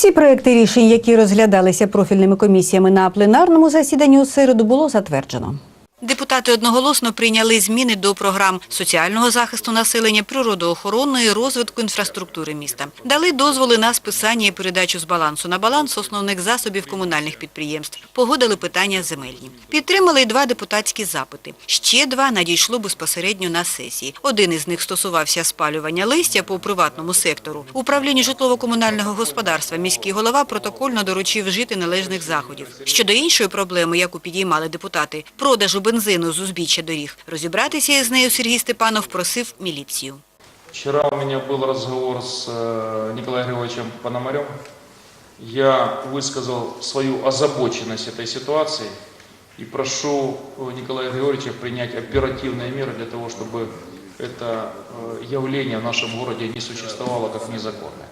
Всі проекти рішень, які розглядалися профільними комісіями на пленарному засіданні у середу, було затверджено. Депутати одноголосно прийняли зміни до програм соціального захисту населення, природоохоронної, розвитку інфраструктури міста. Дали дозволи на списання і передачу з балансу на баланс основних засобів комунальних підприємств. Погодили питання земельні. Підтримали два депутатські запити. Ще два надійшло безпосередньо на сесії. Один із них стосувався спалювання листя по приватному сектору. Управлінню житлово-комунального господарства міський голова протокольно доручив вжити належних заходів. Щодо іншої проблеми, яку підіймали депутати – продажу бензину з узбіччя доріг. Розібратися із нею Сергій Степанов просив міліцію. Вчера у меня был разговор с э, Николаем Григорьевичем Пономарем. Я высказал свою озабоченность этой ситуацией и прошу э, Николая Григорьевича принять оперативные меры для того, чтобы это э, явление в нашем городе не существовало как незаконное.